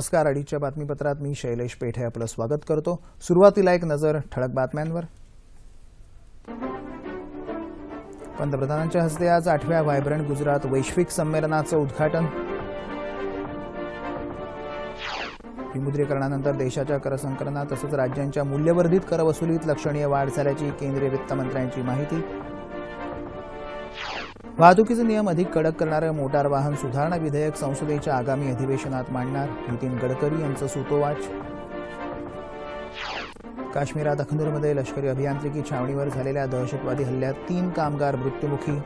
नमस्कार अडीच्या बातमीपत्रात मी शैलेश पेठे आपलं स्वागत करतो. सुरुवातीला एक नजर ठळक बातम्यांवर. पंतप्रधानांच्या हस्ते आज आठव्या व्हायब्रंट गुजरात वैश्विक संमेलनाचं उद्घाटन. विमुद्रीकरणानंतर देशाच्या करसंकलनात तसंच राज्यांच्या मूल्यवर्धित करवसुलीत लक्षणीय वाढ झाल्याची केंद्रीय वित्तमंत्र्यांची माहिती. वाहतुकीचे नियम अधिक कडक करणारं मोटार वाहन सुधारणा विधेयक संसदेच्या आगामी अधिवेशनात मांडणार नितीन गडकरी यांचं सूतोवाच. काश्मीरात अखनूरमध्ये लष्करी अभियांत्रिकी छावणीवर झालेल्या दहशतवादी हल्ल्यात तीन कामगार मृत्युमुखी.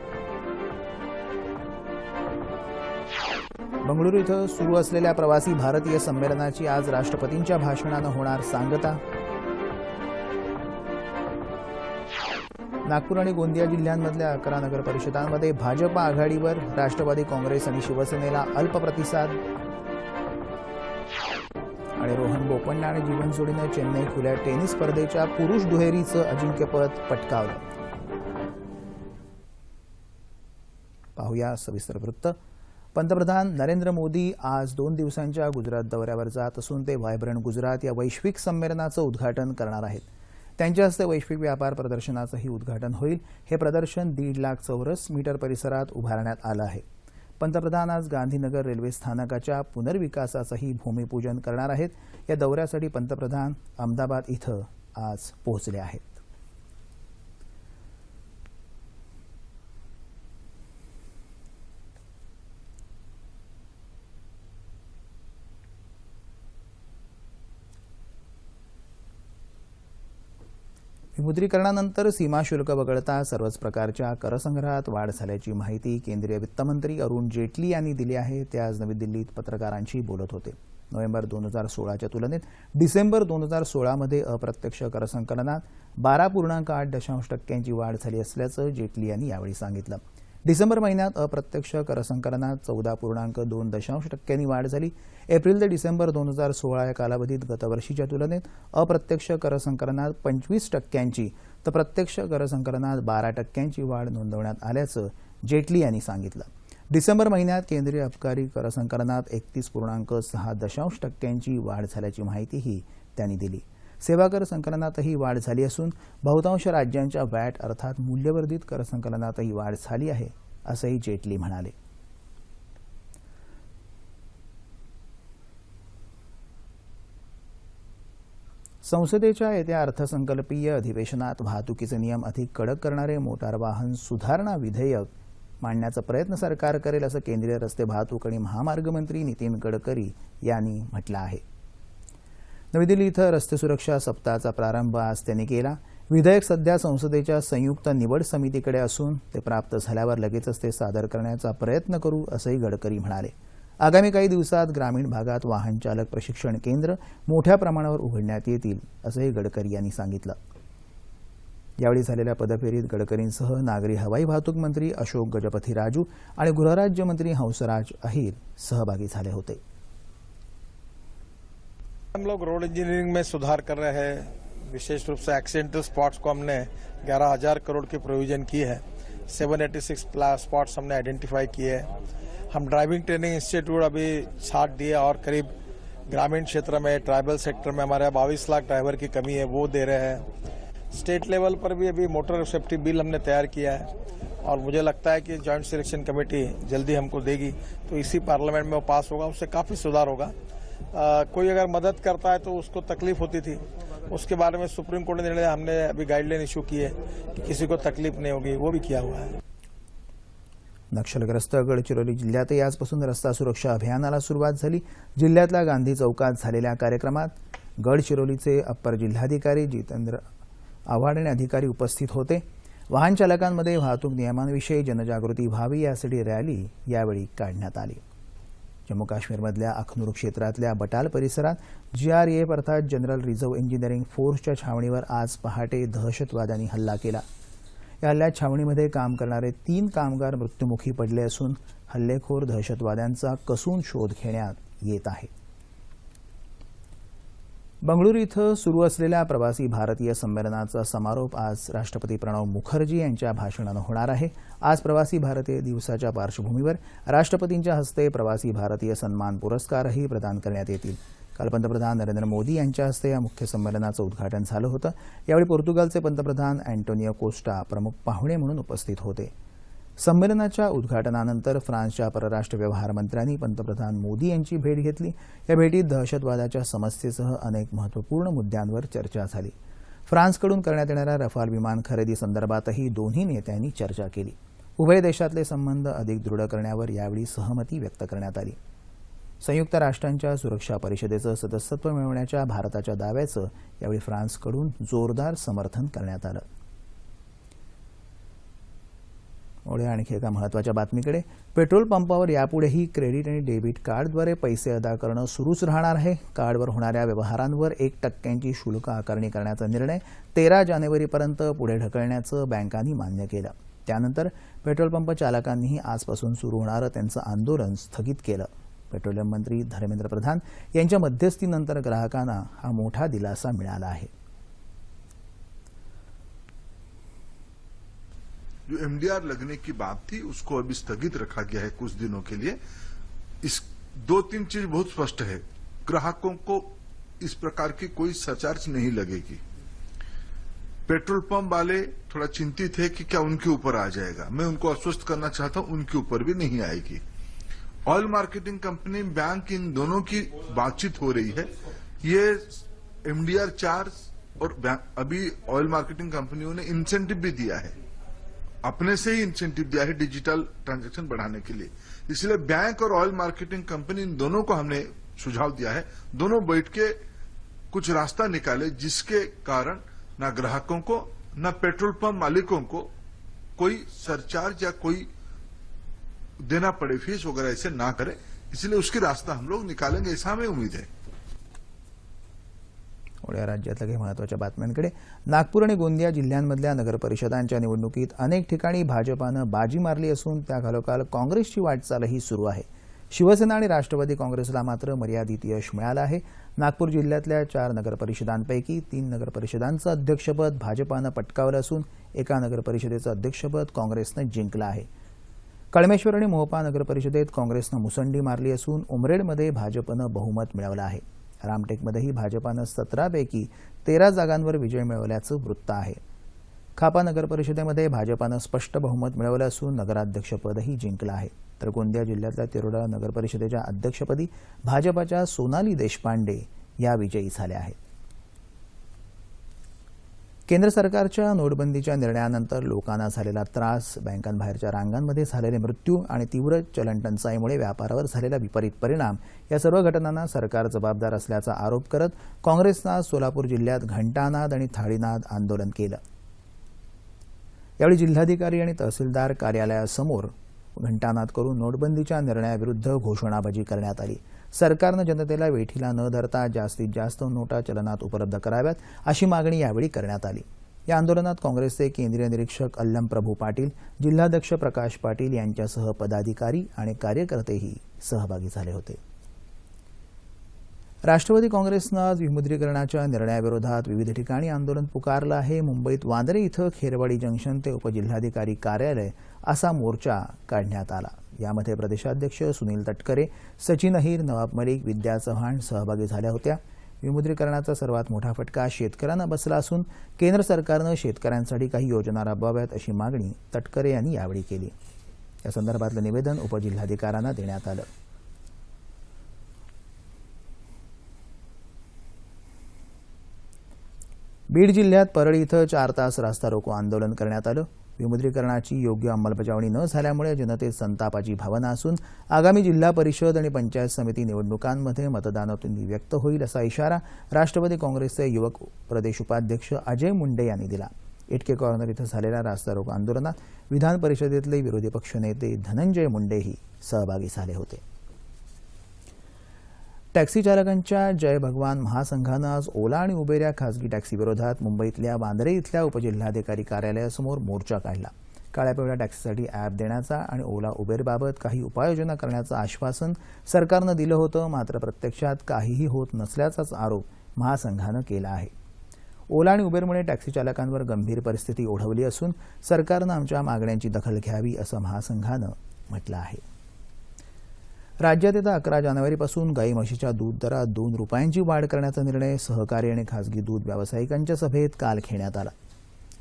बंगळुरू इथं सुरू असलेल्या प्रवासी भारतीय संमेलनाची आज राष्ट्रपतींच्या भाषणानं होणार सांगता. नागपूर आणि गोंदिया जिल्ह्यांमधल्या अकरा नगर परिषदांमध्ये भाजप आघाडीवर राष्ट्रवादी काँग्रेस आणि शिवसेनेला अल्प प्रतिसाद. आणि रोहन बोपण्णा आणि जीवन जोडीनं चेन्नई खुल्या टेनिस स्पर्धेच्या पुरुष दुहेरीचं अजिंक्यपद पटकावलं. पाहूया सविस्तर वृत्त. पंतप्रधान नरेंद्र मोदी आज दोन दिवसांच्या गुजरात दौऱ्यावर जात असून ते व्हायब्रंट गुजरात या वैश्विक संमेलनाचं उद्घाटन करणार आहेत. त्यांच्या हस्ते वैश्विक व्यापार प्रदर्शनाचंही उद्घाटन होईल. हे प्रदर्शन दीड लाख चौरस मीटर परिसरात उभारण्यात आलं आहे. पंतप्रधान आज गांधीनगर रेल्वे स्थानकाच्या पुनर्विकासाचंही भूमिपूजन करणार आहेत. या दौऱ्यासाठी पंतप्रधान अहमदाबाद इथं आज पोहोचले आहेत. विमुद्रीकरणानंतर सीमा शुल्क वगळता सर्वच प्रकारच्या करसंग्रहात वाढ झाल्याची माहिती केंद्रीय वित्तमंत्री अरुण जेटली यांनी दिली आहे. ते आज नवी दिल्लीत पत्रकारांशी बोलत होते. नोव्हेंबर दोन हजार सोळाच्या तुलनेत डिसेंबर दोन हजार सोळामध्ये अप्रत्यक्ष करसंकलनात बारा पूर्णांक आठ दशांश टक्क्यांची वाढ झाली असल्याचं जेटली यांनी यावेळी सांगितलं. डिसेंबर महिन्यात अप्रत्यक्ष करसंकलनात चौदा पूर्णांक दोन दशांश टक्क्यांनी वाढ झाली. एप्रिल ते डिसेंबर दोन हजार सोळा या कालावधीत गतवर्षीच्या तुलनेत अप्रत्यक्ष करसंकलनात पंचवीस टक्क्यांची तर प्रत्यक्ष करसंकलनात बारा टक्क्यांची वाढ नोंदवण्यात आल्याचं जेटली यांनी सांगितलं. डिसेंबर महिन्यात केंद्रीय अबकारी करसंकलनात एकतीस पूर्णांक सहा दशांश टक्क्यांची वाढ झाल्याची माहितीही त्यांनी दिली. सेवा कर संकलनातही वाढ झाली असून बहुतांश राज्यांच्या वॅट अर्थात मूल्यवर्धित कर संकलनातही वाढ झाली आहे असंही जेटली म्हणाले. संसदेच्या येत्या अर्थसंकल्पीय अधिवेशनात वाहतुकीचे नियम अधिक कडक करणारे मोटार वाहन सुधारणा विधेयक मांडण्याचा प्रयत्न सरकार करेल असं केंद्रीय रस्ते वाहतूक आणि महामार्ग मंत्री नितीन गडकरी यांनी म्हटलं आहे. नवी दिल्ली इथं रस्ते सुरक्षा सप्ताहाचा प्रारंभ आज त्यांनी केला. विधेयक सध्या संसदेच्या संयुक्त निवड समितीकडे असून ते प्राप्त झाल्यावर लगेचच ते सादर करण्याचा प्रयत्न करू असंही गडकरी म्हणाले. आगामी काही दिवसात ग्रामीण भागात वाहन चालक प्रशिक्षण केंद्र मोठ्या प्रमाणावर उघडण्यात येतील असंही गडकरी यांनी सांगितलं. यावेळी झालेल्या पदफेरीत गडकरींसह नागरी हवाई वाहतूक मंत्री अशोक गजपती राजू आणि गृहराज्यमंत्री हंसराज अहिर सहभागी झाले होते. हम लोग रोड इंजीनियरिंग में सुधार कर रहे हैं। विशेष रूप से एक्सीडेंटल स्पॉट्स को हमने ग्यारह हज़ार करोड़ की प्रोविज़न की है। 786 स्पॉट्स हमने आइडेंटिफाई किए हैं। हम ड्राइविंग ट्रेनिंग इंस्टीट्यूट अभी छाट दिए और करीब ग्रामीण क्षेत्र में ट्राइबल सेक्टर में हमारे बाईस लाख ड्राइवर की कमी है, वो दे रहे हैं। स्टेट लेवल पर भी अभी मोटर सेफ्टी बिल हमने तैयार किया है और मुझे लगता है कि जॉइंट सिलेक्शन कमेटी जल्दी हमको देगी। तो इसी पार्लियामेंट में वो पास होगा, उससे काफ़ी सुधार होगा। आ, कोई अगर मदद करता है तो उसको तकलीफ होती थी। उसके बारे में सुप्रीम कोर्ट ने निर्णय हमने अभी गाइडलाइन इशू की है कि किसी को तकलीफ नहीं होगी वो भी किया हुआ है। नक्षलग्रस्त गडचिरोली जिल्ह्यातही आजपासून रस्ता सुरक्षा अभियानाला सुरुवात झाली. जिल्ह्यातल्या गांधी चौकात झालेल्या कार्यक्रमात गडचिरोलीचे अप्पर जिल्हाधिकारी जितेंद्र आव्हाड आणि अधिकारी उपस्थित होते. वाहन चालकांमध्ये वाहतूक नियमांविषयी जनजागृती व्हावी यासाठी रॅली यावेळी काढण्यात आली. जम्मू काश्मीरमधल्या अखनूर क्षेत्रातल्या बटाल परिसरात जीआरएफ अर्थात जनरल रिझर्व्ह इंजिनिअरिंग फोर्सच्या छावणीवर आज पहाटे दहशतवाद्यांनी हल्ला केला. या हल्ल्यात छावणीमध्ये काम करणारे तीन कामगार मृत्युमुखी पडले असून हल्लेखोर दहशतवाद्यांचा कसून शोध घेण्यात येत आहे. बंगळुरू इथं सुरू असलेल्या प्रवासी भारतीय संमेलनाचा समारोप आज राष्ट्रपती प्रणव मुखर्जी यांच्या भाषणानं होणार आहे. आज प्रवासी भारतीय दिवसाच्या पार्श्वभूमीवर राष्ट्रपतींच्या हस्ते प्रवासी भारतीय सन्मान पुरस्कारही प्रदान करण्यात येतील. काल पंतप्रधान नरेंद्र मोदी यांच्या हस्ते या मुख्य संमेलनाचं उद्घाटन झालं होतं. यावेळी पोर्तुगालचे पंतप्रधान अँटोनियो कोस्टा प्रमुख पाहुणे म्हणून उपस्थित होते. संमेलनाच्या उद्घाटनानंतर फ्रान्सच्या परराष्ट्र व्यवहार मंत्र्यांनी पंतप्रधान मोदी यांची भेट घेतली. या भेटीत दहशतवादाच्या समस्येसह अनेक महत्त्वपूर्ण मुद्द्यांवर चर्चा झाली. फ्रान्सकडून करण्यात येणाऱ्या रफाल विमान खरेदी संदर्भातही दोन्ही नेत्यांनी चर्चा केली. उभय देशातले संबंध अधिक दृढ करण्यावर यावेळी सहमती व्यक्त करण्यात आली. संयुक्त राष्ट्रांच्या सुरक्षा परिषदेचं सदस्यत्व मिळवण्याच्या भारताच्या दाव्याचं यावेळी फ्रान्सकडून जोरदार समर्थन करण्यात आलं. पुढे आणखी एका महत्त्वाच्या बातमीकडे. पेट्रोल पंपावर यापुढेही क्रेडिट आणि डेबिट कार्डद्वारे पैसे अदा करणं सुरूच राहणार आहे. कार्डवर होणाऱ्या व्यवहारांवर एक टक्क्यांची शुल्क आकारणी करण्याचा निर्णय तेरा जानेवारीपर्यंत पुढे ढकलण्याचं बँकांनी मान्य केलं. त्यानंतर पेट्रोल पंप चालकांनीही आजपासून सुरू होणारं त्यांचं आंदोलन स्थगित केलं. पेट्रोलियम मंत्री धर्मेंद्र प्रधान यांच्या मध्यस्थीनंतर ग्राहकांना हा मोठा दिलासा मिळाला आहे. जो एमडीआर लगने की बात थी, उसको अभी स्थगित रखा गया है कुछ दिनों के लिए। इस दो तीन चीज़ बहुत स्पष्ट है। ग्राहकों को इस प्रकार की कोई सरचार्ज नहीं लगेगी। पेट्रोल पंप वाले थोड़ा चिंतित है कि क्या उनके ऊपर आ जाएगा। मैं उनको आश्वस्त करना चाहता हूँ, उनके ऊपर भी नहीं आएगी। ऑयल मार्केटिंग कंपनी, बैंक, इन दोनों की बातचीत हो रही है। ये एमडीआर चार्ज और अभी ऑयल मार्केटिंग कंपनियों ने इंसेंटिव भी दिया है। अपने से ही इंसेंटिव दिया है डिजिटल ट्रांजैक्शन बढ़ाने के लिए। इसलिए बैंक और ऑयल मार्केटिंग कंपनी इन दोनों को हमने सुझाव दिया है। दोनों बैठ के कुछ रास्ता निकाले जिसके कारण न ग्राहकों को, न पेट्रोल पंप मालिकों को कोई सरचार्ज या कोई देना पड़े फ़ीस वगैरह ऐसे ना करे। इसलिए उसकी रास्ता हम लोग निकालेंगे, ऐसा हमें उम्मीद है। या राज्यातल्या काही महत्त्वाच्या बातम्यांकडे. नागपूर आणि गोंदिया जिल्ह्यांमधल्या नगरपरिषदांच्या निवडणुकीत अनेक ठिकाणी भाजपानं बाजी मारली असून त्याखालोखाल काँग्रेसची वाटचालही सुरू आहे. शिवसेना आणि राष्ट्रवादी काँग्रेसला मात्र मर्यादित यश मिळालं आहे. नागपूर जिल्ह्यातल्या चार नगरपरिषदांपैकी तीन नगरपरिषदांचं अध्यक्षपद भाजपानं पटकावलं असून एका नगरपरिषदेचं अध्यक्षपद काँग्रेसनं जिंकलं आहे. कळमेश्वर आणि मोहपा नगरपरिषदेत काँग्रेसनं मुसंडी मारली असून उमरेडमध्ये भाजपनं बहुमत मिळवलं आहे. रामटेकमध्येही भाजपानं सतरापैकी तेरा जागांवर विजय मिळवल्याचं वृत्त आहे. खापा नगरपरिषदेमध्ये भाजपानं स्पष्ट बहुमत मिळवलं असून नगराध्यक्षपदही जिंकलं आहे. तर गोंदिया जिल्ह्यातल्या तिरोडा नगरपरिषदेच्या अध्यक्षपदी भाजपाच्या सोनाली देशपांडे या विजयी झाल्या आहेत. केंद्र सरकारच्या नोटबंदीच्या निर्णयानंतर लोकांना झालेला त्रास बँकांबाहेरच्या रांगांमध्ये झालेले मृत्यू आणि तीव्र चलन टंचाईमुळे व्यापारावर झालेला विपरीत परिणाम या सर्व घटनांना सरकार जबाबदार असल्याचा आरोप करत काँग्रेसनं आज सोलापूर जिल्ह्यात घंटानाद आणि थाळीनाद आंदोलन केलं. यावेळी जिल्हाधिकारी आणि तहसीलदार कार्यालयासमोर घंटानाद करून नोटबंदीच्या निर्णयाविरुद्ध घोषणाबाजी करण्यात आली. सरकारनं जनतेला वेठीला न धरता जास्तीत जास्त नोटा चलनात उपलब्ध कराव्यात अशी मागणी यावेळी करण्यात आली. या आंदोलनात काँग्रेसचे केंद्रीय निरीक्षक अल्लम प्रभू पाटील जिल्हाध्यक्ष प्रकाश पाटील यांच्यासह पदाधिकारी आणि कार्यकर्तेही सहभागी झाले होते. राष्ट्रवादी काँग्रेसनं आज विमुद्रीकरणाच्या निर्णयाविरोधात विविध ठिकाणी आंदोलन पुकारलं आहे. मुंबईत वांद्रे इथं खेरवाडी जंक्शन ते उपजिल्हाधिकारी कार्यालय असा मोर्चा काढण्यात आला. यामध्ये प्रदेशाध्यक्ष सुनील तटकरे सचिन अहिर नवाब मलिक विद्या चव्हाण सहभागी झाल्या होत्या. विमुद्रीकरणाचा सर्वात मोठा फटका शेतकऱ्यांना बसला असून केंद्र सरकारनं शेतकऱ्यांसाठी काही योजना राबवाव्यात अशी मागणी तटकरे यांनी यावेळी केली. या संदर्भातलं निवेदन उपजिल्हाधिकाऱ्यांना देण्यात आलं. बीड जिल्ह्यात परळी इथं चार तास रास्ता रोको आंदोलन करण्यात आलं. विमुद्रीकरणाची योग्य अंमलबजावणी न झाल्यामुळे जनतेत संतापाची भावना असून आगामी जिल्हा परिषद आणि पंचायत समिती निवडणुकांमध्ये मतदानातून व्यक्त होईल असा इशारा राष्ट्रवादी काँग्रेसचे युवक प्रदेश उपाध्यक्ष अजय मुंडे यांनी दिला. इटके कॉर्नर इथं झालेल्या रास्ता रोको आंदोलनात विधान परिषदेतले विरोधी पक्षनेते धनंजय मुंडेही सहभागी झाले होते. टॅक्सी चालकांच्या जय भगवान महासंघानं आज ओला आणि उबेर या खासगी टॅक्सीविरोधात मुंबईतल्या वांद्रे इथल्या उपजिल्हाधिकारी कार्यालयासमोर मोर्चा काढला. काळ्या पिवळ्या टॅक्सीसाठी ॲप देण्याचा आणि ओला उबेरबाबत काही उपाययोजना करण्याचं आश्वासन सरकारनं दिलं होतं मात्र प्रत्यक्षात काहीही होत नसल्याचाच आरोप महासंघानं केला आहे. ओला आणि उबेरमुळे टॅक्सी चालकांवर गंभीर परिस्थिती ओढवली असून सरकारनं आमच्या मागण्यांची दखल घ्यावी असं महासंघानं म्हटलं आहे. राज्यात येत्या अकरा जानेवारीपासून गाई म्हशीच्या दूध दरात दोन रुपयांची वाढ करण्याचा निर्णय सहकारी आणि खासगी दूध व्यावसायिकांच्या सभेत काल घेण्यात आला.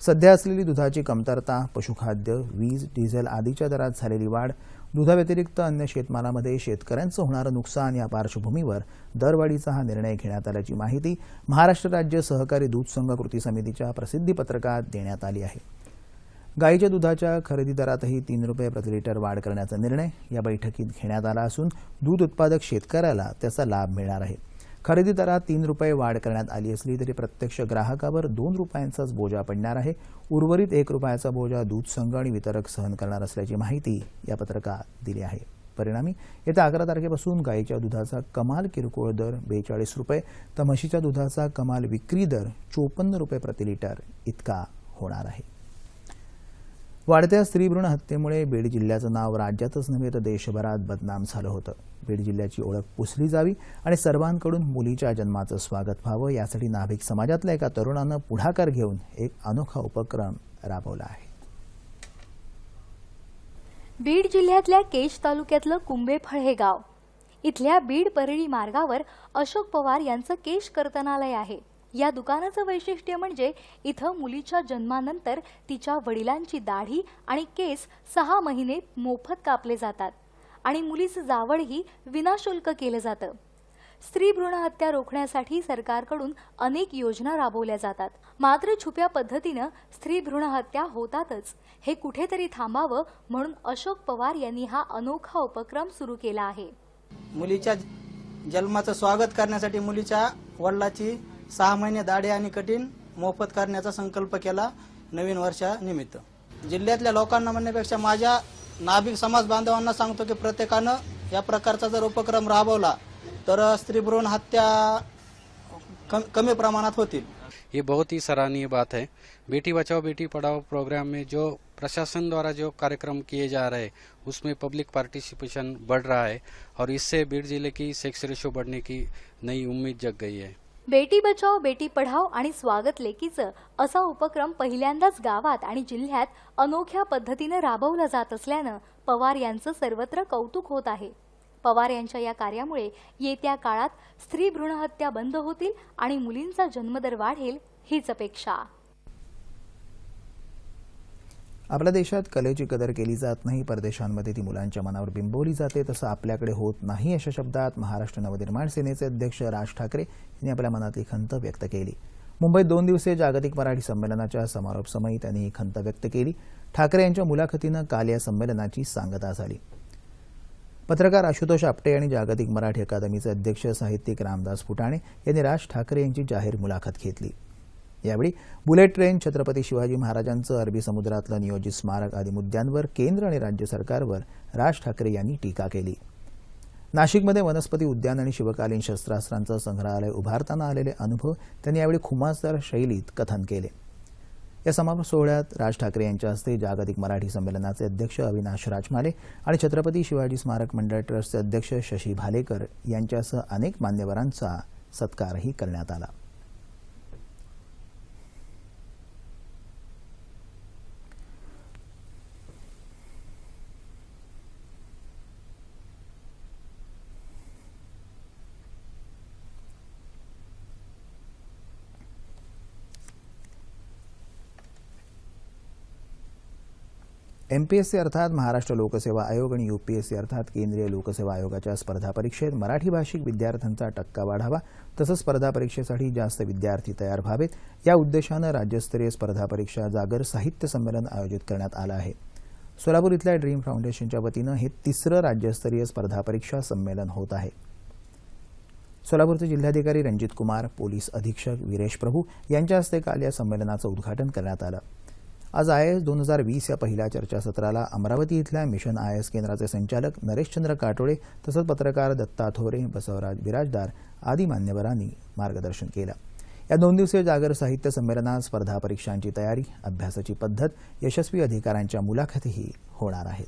सध्या असलेली दुधाची कमतरता पशुखाद्य वीज डिझेल आदीच्या दरात झालेली वाढ दुधाव्यतिरिक्त अन्य शेतमालामध्ये शेतकऱ्यांचं होणारं नुकसान या पार्श्वभूमीवर दरवाढीचा हा निर्णय घेण्यात आल्याची माहिती महाराष्ट्र राज्य सहकारी दूध संघ कृती समितीच्या प्रसिद्धीपत्रकात देण्यात आली आहे. गाईच्या दुधाच्या खरेदी दरातही तीन रुपये प्रति लिटर वाढ करण्याचा निर्णय या बैठकीत घेण्यात आला असून दूध उत्पादक शेतकऱ्याला त्याचा लाभ मिळणार आहे. खरेदी दरात तीन रुपये वाढ करण्यात आली असली तरी प्रत्यक्ष ग्राहकावर दोन रुपयांचाच बोजा पडणार आहे. उर्वरित एक रुपयाचा बोजा दूध संघ आणि वितरक सहन करणार असल्याची माहिती या पत्रकात दिली आहे. परिणामी येत्या अकरा तारखेपासून गाईच्या दुधाचा कमाल किरकोळ दर बेचाळीस रुपये तर म्हशीच्या दुधाचा कमाल विक्री दर चोपन्न रुपये प्रति लिटर इतका होणार आहे. वाढत्या स्त्रीभ्रूण हत्येमुळे बीड जिल्ह्याचं नाव राज्यातच नव्हे तर देशभरात बदनाम झालं होतं. बीड जिल्ह्याची ओळख पुसली जावी आणि सर्वांकडून मुलीच्या जन्माचं स्वागत व्हावं यासाठी नाभिक समाजातल्या एका तरुणानं पुढाकार घेऊन एक अनोखा उपक्रम राबवला आहे. बीड जिल्ह्यातल्या केज तालुक्यातलं कुंभेफळ हे गाव. इथल्या बीड परळी मार्गावर अशोक पवार यांचं केश कर्तनालय आहे. या दुकानाचं वैशिष्ट्य म्हणजे इथं मुलीच्या जन्मानंतर तिच्या वडिलांची दाढी आणि केस सहा महिने मोफत कापले जातात आणि मुलीचं जावळही विनाशुल्क केलं जातं. स्त्री भ्रूण हत्या रोखण्यासाठी सरकारकडून अनेक योजना राबवल्या जातात. मात्र छुप्या पद्धतीनं स्त्री भ्रूण हत्या होतातच. हे कुठेतरी थांबावं म्हणून अशोक पवार यांनी हा अनोखा उपक्रम सुरू केला आहे. मुलीच्या जन्माचं स्वागत करण्यासाठी मुलीच्या वडिलाची सहा महिने दाढी आणि कठीण मोफत करण्याचा संकल्प केला नवीन वर्षानिमित्त. जिल्ह्यातल्या लोकांना म्हणण्यापेक्षा माझ्या नाभिक समाज बांधवांना सांगतो की प्रत्येकानं या प्रकारचा जर उपक्रम राबवला तर स्त्री भ्रूण हत्या कम- कमी प्रमाणात होतील. ये बहुत ही सराहनीय बात है। बेटी बचाओ बेटी पढ़ाओ प्रोग्राम में जो प्रशासन द्वारा जो कार्यक्रम किए जा रहे हैं उसमें पब्लिक पार्टिसिपेशन बढ़ रहा है और इससे बीड़ जिले की सेक्स रेशो बढ़ने की नई उम्मीद जग गई है। बेटी बचाओ बेटी पढाओ आणि स्वागत लेकीचं असा उपक्रम पहिल्यांदाच गावात आणि जिल्ह्यात अनोख्या पद्धतीनं राबवला जात असल्यानं पवार यांचं सर्वत्र कौतुक होत आहे. पवार यांच्या या कार्यामुळे येत्या काळात स्त्री भ्रूणहत्या बंद होतील आणि मुलींचा जन्मदर वाढेल हीच अपेक्षा. आपल्या देशात कलेची कदर केली जात नाही परदेशांमध्ये ती मुलांच्या मनावर बिंबवली जाते तसं आपल्याकडे होत नाही अशा शब्दात महाराष्ट्र नवनिर्माण सेनेचे अध्यक्ष राज ठाकरे यांनी आपल्या मनातली खंत व्यक्त केली. मुंबईत दोन दिवसीय जागतिक मराठी संमेलनाच्या समारोप समयी त्यांनी ही खंत व्यक्त केली. ठाकरे यांच्या मुलाखतीनं काल या संमेलनाची सांगता झाली. पत्रकार आशुतोष आपटे आणि जागतिक मराठी अकादमीचे अध्यक्ष साहित्यिक रामदास फुटाणे यांनी राज ठाकरे यांची जाहीर मुलाखत घेतली. यावेळी बुलेट ट्रेन छत्रपती शिवाजी महाराजांचं अरबी समुद्रातलं नियोजित स्मारक आदी मुद्द्यांवर केंद्र आणि राज्य सरकारवर राज ठाकरे यांनी टीका केली. नाशिकमध्ये वनस्पती उद्यान आणि शिवकालीन शस्त्रास्त्रांचं संग्रहालय उभारताना आलेले अनुभव त्यांनी यावेळी खुमासदार शैलीत कथन केले. या समारोप सोहळ्यात राज ठाकरे यांच्या हस्ते जागतिक मराठी संमेलनाचे अध्यक्ष अविनाश राजमाले आणि छत्रपती शिवाजी स्मारक मंडळ ट्रस्टचे अध्यक्ष शशी भालेकर यांच्यासह अनेक मान्यवरांचा सत्कारही करण्यात आला. एमपीएससी अर्थात महाराष्ट्र लोकसेवा आयोग आणि यूपीएससी अर्थात केंद्रीय लोकसेवा आयोगाच्या स्पर्धा परीक्षेत मराठी भाषिक विद्यार्थ्यांचा टक्का वाढावा तसंच स्पर्धा परीक्षेसाठी जास्त विद्यार्थी तयार व्हावेत. या उद्देशानं राज्यस्तरीय स्पर्धा परीक्षा जागर साहित्य संमेलन आयोजित करण्यात आलं आहे. सोलापूर इथल्या ड्रीम फाउंडेशनच्या वतीनं हे तिसरं राज्यस्तरीय स्पर्धा परीक्षा संमेलन होत आहे. सोलापूरचे जिल्हाधिकारी रणजित कुमार पोलीस अधीक्षक विरेश प्रभू यांच्या हस्ते काल या संमेलनाचं उद्घाटन करण्यात आलं. आज आय एस दोन हजार वीस या पहिल्या चर्चासत्राला अमरावती इथल्या मिशन आय एस केंद्राचे संचालक नरेशचंद्र काटोळे तसंच पत्रकार दत्ता थोरे बसवराज बिराजदार आदी मान्यवरांनी मार्गदर्शन केलं. या दोन दिवसीय जागर साहित्य संमेलनात स्पर्धा परीक्षांची तयारी अभ्यासाची पद्धत यशस्वी अधिकाऱ्यांच्या मुलाखतीही होणार आहेत.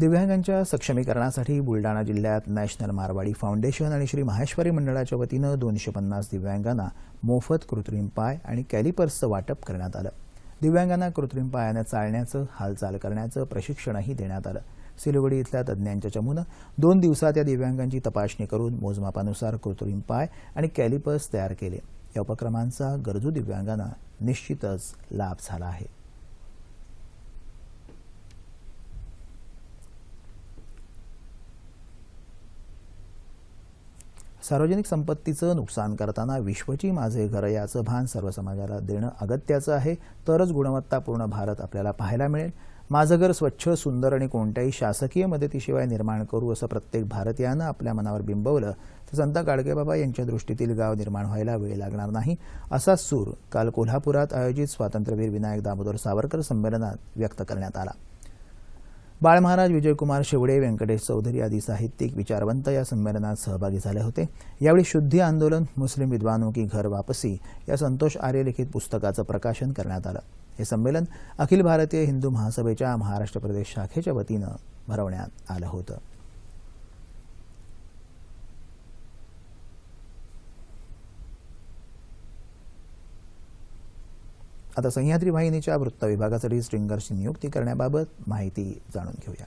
दिव्यांगांच्या सक्षमीकरणासाठी बुलडाणा जिल्ह्यात नॅशनल मारवाडी फाउंडेशन आणि श्री माहेश्वरी मंडळाच्या वतीनं दोनशे पन्नास दिव्यांगांना मोफत कृत्रिम पाय आणि कॅलिपर्सचं वाटप करण्यात आलं. दिव्यांगांना कृत्रिम पायानं चालण्याचं हालचाल करण्याचं प्रशिक्षणही देण्यात आलं. सिलिगुडी इथल्या तज्ज्ञांच्या चमूनं दोन दिवसात या दिव्यांगांची तपासणी करून मोजमापानुसार कृत्रिम पाय आणि कॅलिपर्स तयार केले. या उपक्रमांचा गरजू दिव्यांगांना निश्चितच लाभ झाला आहे. सार्वजनिक संपत्तीचं नुकसान करताना विश्वची माझे घर याचं भान सर्व समाजाला देणं अगत्याचं आहे. तरच गुणवत्तापूर्ण भारत आपल्याला पाहायला मिळेल. माझं घर स्वच्छ सुंदर आणि कोणत्याही शासकीय मदतीशिवाय निर्माण करू असं प्रत्येक भारतीयानं आपल्या मनावर बिंबवलं तर संत गाडगेबाबा यांच्या दृष्टीतील गाव निर्माण व्हायला वेळ लागणार नाही असा सूर काल कोल्हापुरात आयोजित स्वातंत्र्यवीर विनायक दामोदर सावरकर संमेलनात व्यक्त करण्यात आला. बाळमहाराज विजयकुमार शेवडे व्यंकटेश चौधरी आदी साहित्यिक विचारवंत या संमेलनात सहभागी झाले होते. यावेळी शुद्धी आंदोलन मुस्लिम विद्वानों की घर वापसी या संतोष आर्य लिखित पुस्तकाचं प्रकाशन करण्यात आलं. हे संमेलन अखिल भारतीय हिंदू महासभेच्या महाराष्ट्र प्रदेश शाखेच्या वतीनं भरवण्यात आलं होतं. आता सह्याद्री वाहिनीच्या वृत्त विभागासाठी स्ट्रिंगर्सची नियुक्ती करण्याबाबत माहिती जाणून घेऊया.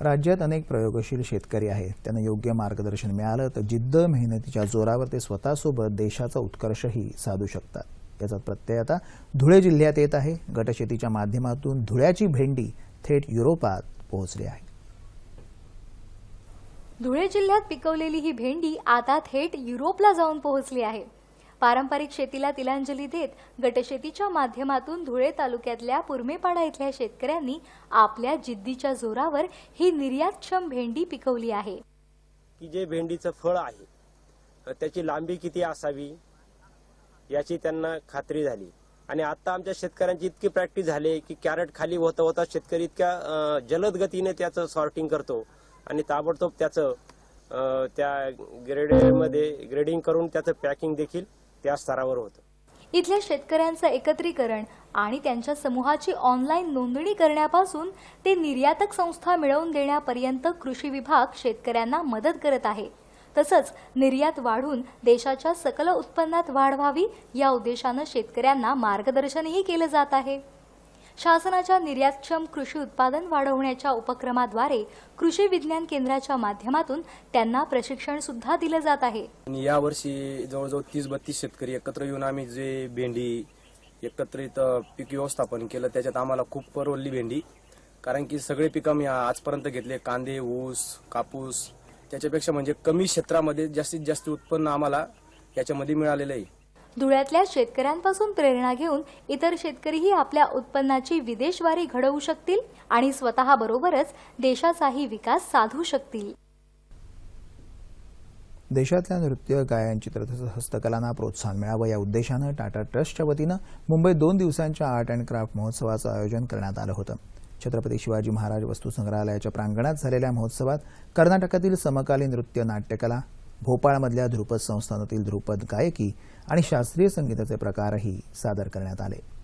राज्यात अनेक प्रयोगशील शेतकरी आहेत. त्यांना योग्य मार्गदर्शन मिळालं तर जिद्द मेहनतीच्या जोरावर ते स्वतःसोबत देशाचा उत्कर्षही साधू शकतात. याचा प्रत्यय आता धुळे जिल्ह्यात येत आहे. गटशेतीच्या माध्यमातून धुळ्याची भेंडी थेट युरोपात पोहोचली आहे. धुळे जिल्ह्यात पिकवलेली ही भेंडी आता थेट युरोपला जाऊन पोहोचली आहे. पारंपरिक शेतीला तिलांजली देत गटशेतीच्या माध्यमातून धुळे तालुक्यातल्या पुरमेपाडा इथल्या शेतकऱ्यांनी आपल्या जिद्दीच्या जोरावर ही निर्यातक्षम भेंडी पिकवली आहे. की जे भेंडीचं फळ आहे त्याची लांबी किती असावी याची त्यांना खात्री झाली. आणि आता आमच्या शेतकऱ्यांची इतकी प्रॅक्टिस झाली की कॅरेट खाली होता होता शेतकरी इतक्या जलद गतीने त्याचं सॉर्टिंग करतो आणि ताबडतोब त्याचं त्या ग्रेडमध्ये ग्रेडिंग करून त्याचं पॅकिंग देखील त्या स्तरावर होतं. इथल्या शेतकऱ्यांचं एकत्रीकरण आणि त्यांच्या समूहाची ऑनलाईन नोंदणी करण्यापासून ते निर्यातक संस्था मिळवून देण्यापर्यंत कृषी विभाग शेतकऱ्यांना मदत करत आहे. तसंच निर्यात वाढून देशाच्या सकल उत्पन्नात वाढ व्हावी या उद्देशानं शेतकऱ्यांना मार्गदर्शनही केलं जात आहे. शासनाच्या निर्यातक्षम कृषी उत्पादन वाढवण्याच्या उपक्रमाद्वारे कृषी विज्ञान केंद्राच्या माध्यमातून त्यांना प्रशिक्षण सुद्धा दिलं जात आहे. आणि यावर्षी जवळजवळ तीस बत्तीस शेतकरी एकत्र येऊन आम्ही जे भेंडी एकत्रित पीक व्यवस्थापन केलं त्याच्यात आम्हाला खूप परवडली भेंडी. कारण की सगळे पिकं मी आजपर्यंत घेतले कांदे ऊस कापूस त्याच्यापेक्षा म्हणजे कमी क्षेत्रामध्ये जास्तीत जास्त उत्पन्न आम्हाला याच्यामध्ये मिळालेलं आहे. धुळ्यातल्या शेतकऱ्यांपासून प्रेरणा घेऊन इतर शेतकरीही आपल्या उत्पन्नाची विदेशवारी घडवू शकतील आणि स्वतःबरोबरच देशाचाही विकास साधू शकतील. देशातल्या नृत्य गायन चित्र तसंच हस्तकलांना प्रोत्साहन मिळावं या उद्देशानं टाटा ट्रस्टच्या वतीनं मुंबईत दोन दिवसांच्या आर्ट अँड क्राफ्ट महोत्सवाचं आयोजन करण्यात आलं होतं. छत्रपती शिवाजी महाराज वस्तू संग्रहालयाच्या प्रांगणात झालेल्या महोत्सवात कर्नाटकातील समकालीन नृत्य नाट्यकला भोपाळमधल्या ध्रुपद संस्थानातील ध्रुपद गायकी आणि शास्त्रीय संगीताचे प्रकारही सादर करण्यात आले.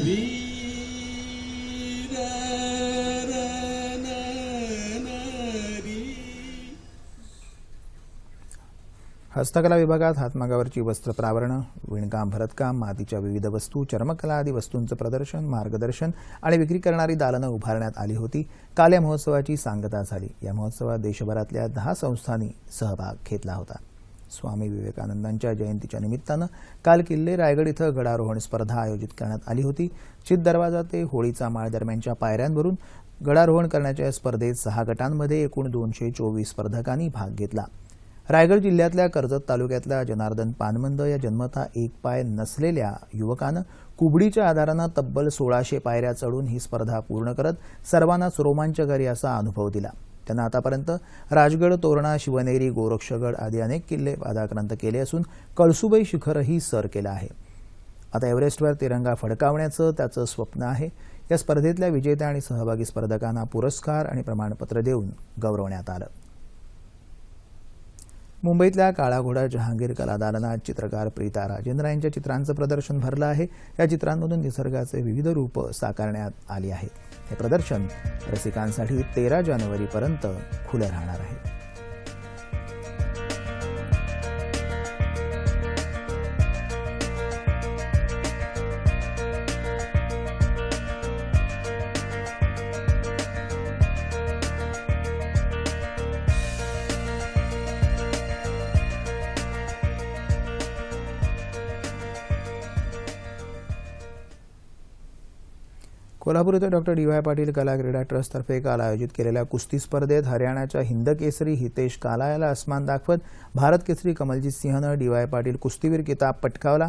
हस्तकला विभागात हातमागावरची वस्त्र प्रावरणं विणकाम भरतकाम मातीच्या विविध वस्तू चर्मकला आदी वस्तूंचं प्रदर्शन मार्गदर्शन आणि विक्री करणारी दालनं उभारण्यात आली होती. काल या महोत्सवाची सांगता झाली. या महोत्सवात देशभरातल्या दहा संस्थांनी सहभाग घेतला होता. स्वामी विवेकानंदांच्या जयंतीच्या निमित्तानं काल किल्ले रायगड इथं गडारोहण स्पर्धा आयोजित करण्यात आली होती. चित दरवाजा ते होळीचा माळ दरम्यानच्या पायऱ्यांवरून गडारोहण करण्याच्या या स्पर्धेत सहा गटांमध्ये एकूण दोनशे चोवीस स्पर्धकांनी भाग घेतला. रायगड जिल्ह्यातल्या कर्जत तालुक्यातल्या जनार्दन पानमंद या जन्मता एक पाय नसलेल्या युवकानं कुबडीच्या आधारानं तब्बल सोळाशे पायऱ्या चढून ही स्पर्धा पूर्ण करत सर्वांनाच रोमांचकारी असा अनुभव दिला. त्यांना आतापर्यंत राजगड तोरणा शिवनेरी गोरक्षगड आदी अनेक किल्ले पादाक्रांत केले असून कळसुबाई शिखरही सर केलं आहे. आता एव्हरेस्टवर तिरंगा फडकावण्याचं त्याचं स्वप्न आहे. या स्पर्धेतल्या विजेत्या आणि सहभागी स्पर्धकांना पुरस्कार आणि प्रमाणपत्र देऊन गौरवण्यात आलं. मुंबईतल्या काळाघोडा जहांगीर कलादालनात चित्रकार प्रीता राजेंद्र यांच्या चित्रांचं प्रदर्शन भरलं आहे. या चित्रांमधून निसर्गाचे विविध रूप साकारण्यात आली आहेत. हे प्रदर्शन रसिकांसाठी तेरा जानेवारीपर्यंत खुलं राहणार आहे. कोल्हापूर इथं डॉक्टर डी वाय पाटील कला क्रीडा ट्रस्टतर्फे काल आयोजित केलेल्या कुस्ती स्पर्धेत हरियाणाच्या हिंद केसरी हितेश काला याला अस्मान दाखवत भारत केसरी कमलजीत सिंहनं डी वाय पाटील कुस्तीवीर किताब पटकावला.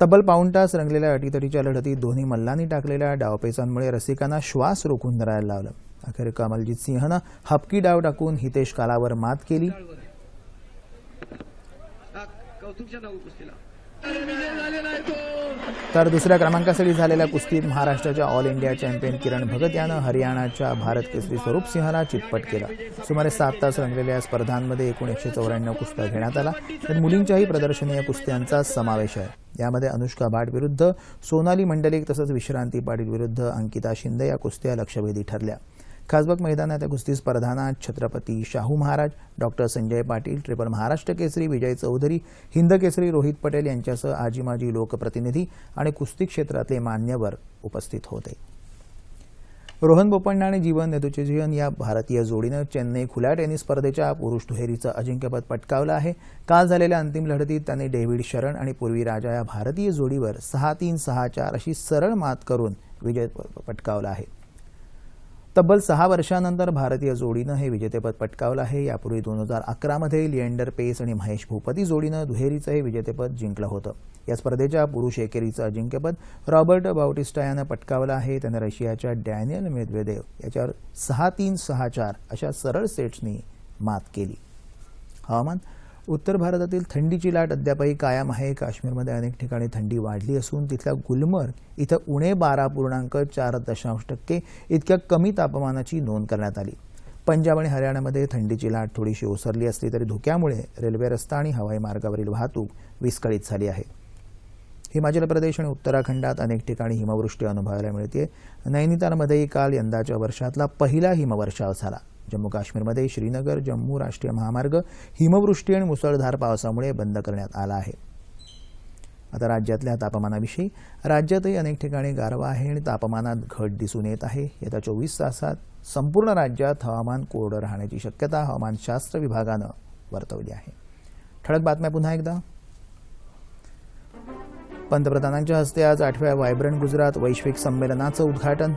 तब्बल पाऊण तास रंगलेल्या अटीतटीच्या लढतीत दोन्ही मल्लांनी टाकलेल्या डावपेचांमुळे रसिकांना श्वास रोखून धरायला लावलं. अखेर कमलजीत सिंहनं हपकी डाव टाकून हितेश कालावर मात केली. तर दुसऱ्या क्रमांकासाठी झालेल्या कुस्तीत महाराष्ट्राच्या all India champion Kiran Bhagat यानं हरियाणाच्या भारत केसरी स्वरूप सिंहला चितपट केला. सुमारे सात तास रंगलेल्या या स्पर्धांमध्ये एकूण एकशे चौऱ्याण्णव कुस्त्या घेण्यात आला तर मुलींच्याही प्रदर्शनीय कुस्त्यांचा समावेश आहे. यामध्ये अनुष्का भाट विरुद्ध सोनाली मंडलिक तसंच विश्रांती पाटील विरुद्ध अंकिता शिंदे या कुस्त्या लक्षवेधी ठरल्या. खासबाग मैदानात या कुस्ती स्पर्धांना छत्रपती शाहू महाराज डॉक्टर संजय पाटील ट्रिपल महाराष्ट्र केसरी विजय चौधरी हिंद केसरी रोहित पटेल यांच्यासह आजी माजी लोकप्रतिनिधी आणि कुस्ती क्षेत्रातले मान्यवर उपस्थित होते. रोहन बोपण्णा आणि जीवन नेतुचेजियन या भारतीय जोडीनं चेन्नई खुल्या टेनिस स्पर्धेच्या पुरुष दुहेरीचं अजिंक्यपद पटकावलं आहे. काल झालेल्या अंतिम लढतीत त्यांनी डेव्हिड शरण आणि पूर्वी राजा या भारतीय जोडीवर सहा तीन सहा चार अशी सरळ मात करून विजय पटकावला आहे. तब्बल सहा वर्षानंतर भारतीय जोडीनं हे विजेतेपद पटकावलं आहे. यापूर्वी दोन हजार अकरामध्ये लिएंडर पेस आणि महेश भूपती जोडीनं दुहेरीचं हे विजेतेपद जिंकलं होतं. या स्पर्धेच्या पुरुष एकेरीचं अजिंक्यपद रॉबर्ट बाउटिस्टा यानं पटकावलं आहे. त्यानं रशियाच्या डॅनियल मेदवेदेव याच्यावर सहा तीन सहा चार अशा सरळ सेट्सनी मात केली. हवामान उत्तर भारतातील थंडीची लाट अद्यापही कायम आहे. काश्मीरमध्ये अनेक ठिकाणी थंडी वाढली असून तिथल्या गुलमर्ग इथं उणे बारा पूर्णांक चार दशांश टक्के इतक्या कमी तापमानाची नोंद करण्यात आली. पंजाब आणि हरियाणामध्ये थंडीची लाट थोडीशी ओसरली असली तरी धुक्यामुळे रेल्वे रस्ता आणि हवाई मार्गावरील वाहतूक विस्कळीत झाली आहे. हिमाचल प्रदेश आणि उत्तराखंडात अनेक ठिकाणी हिमवृष्टी अनुभवायला मिळते नैनितालमध्येही काल यंदाच्या वर्षातला पहिला हिमवर्षाव झाला. जम्मू काश्मीरमध्ये श्रीनगर जम्मू राष्ट्रीय महामार्ग हिमवृष्टी आणि मुसळधार पावसामुळे बंद करण्यात आला आहे. आता राज्यातल्या तापमानाविषयी राज्यातही अनेक ठिकाणी गारवा आहे आणि तापमानात घट दिसून येत आहे. येत्या चोवीस तासात संपूर्ण राज्यात हवामान कोरडं राहण्याची शक्यता हवामानशास्त्र विभागानं वर्तवली आहे. ठळक बातम्या पुन्हा एकदा. पंतप्रधानांच्या हस्ते आज आठव्या व्हायब्रंट गुजरात वैश्विक संमेलनाचं उद्घाटन.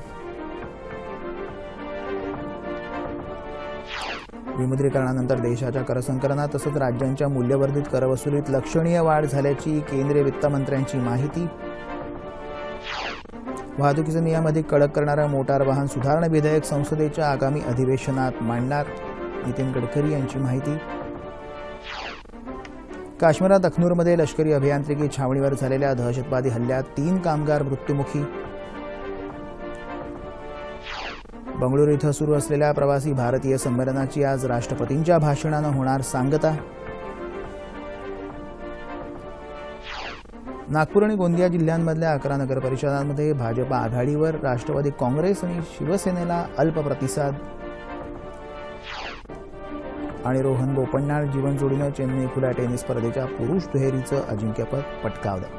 विमुद्रीकरणानंतर देशाच्या करसंकलनात तसंच राज्यांच्या मूल्यवर्धित करवसुलीत लक्षणीय वाढ झाल्याची केंद्रीय वित्तमंत्र्यांची माहिती. वाहतुकीचे नियम अधिक कडक करणारं मोटार वाहन सुधारणा विधेयक संसदेच्या आगामी अधिवेशनात मांडणार नितीन गडकरी यांची माहिती. काश्मीरात अखनूरमध्ये लष्करी अभियांत्रिकी छावणीवर झालेल्या दहशतवादी हल्ल्यात तीन कामगार मृत्युमुखी बंगळुरू इथं सुरू असलेल्या प्रवासी भारतीय संमेलनाची आज राष्ट्रपतींच्या भाषणानं होणार सांगता. नागपूर आणि गोंदिया जिल्ह्यांमधल्या अकरा नगर परिषदांमध्ये भाजप आघाडीवर राष्ट्रवादी काँग्रेस आणि शिवसेनेला अल्प प्रतिसाद. आणि रोहन बोपण्णा जीवनजोडीनं चेन्नई खुल्या टेनिस स्पर्धेच्या पुरुष दुहेरीचं अजिंक्यपद पटकावलं.